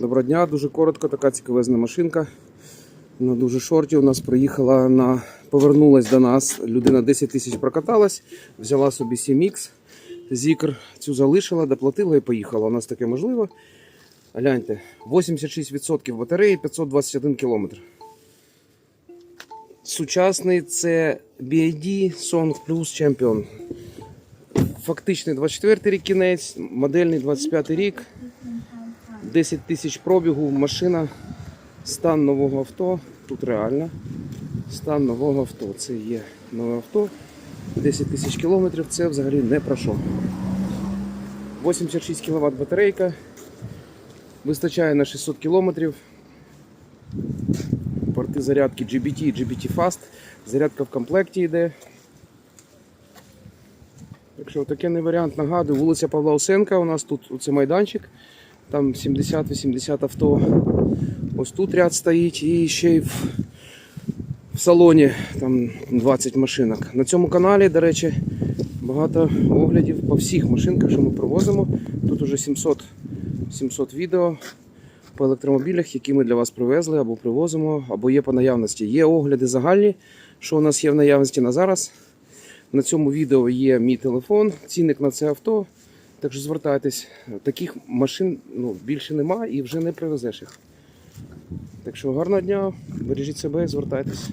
Доброго дня, дуже коротко, така цікавезна машинка. На дуже шорті у нас приїхала на повернулась до нас. Людина 10 тисяч прокаталась, взяла собі 7X, зікр цю залишила, доплатила і поїхала. У нас таке можливо. Гляньте, 86% батареї, 521 км. Сучасний це BID Song Plus Champion. Фактичний 24 рік кінець, модельний 25 рік. 10 тисяч пробігу, машина, стан нового авто. Тут реально. Стан нового авто. Це є нове авто. 10 тисяч кілометрів це взагалі не про що. 86 кВт батарейка. Вистачає на 600 кілометрів. Порти зарядки GBT і GBT Fast. Зарядка в комплекті йде. Якщо такий не варіант, нагадую, вулиця Павла Осенка, у нас тут оце майданчик. Там 70-80 авто. Ось тут ряд стоїть і ще й в, в салоні там 20 машинок. На цьому каналі, до речі, багато оглядів по всіх машинках, що ми привозимо. Тут уже 700, 700 відео по електромобілях, які ми для вас привезли або привозимо, або є по наявності. Є огляди загальні, що у нас є в наявності на зараз. На цьому відео є мій телефон, цінник на це авто. Так що звертайтесь, таких машин ну, більше нема і вже не привезеш їх. Так що гарного дня, бережіть себе і звертайтесь.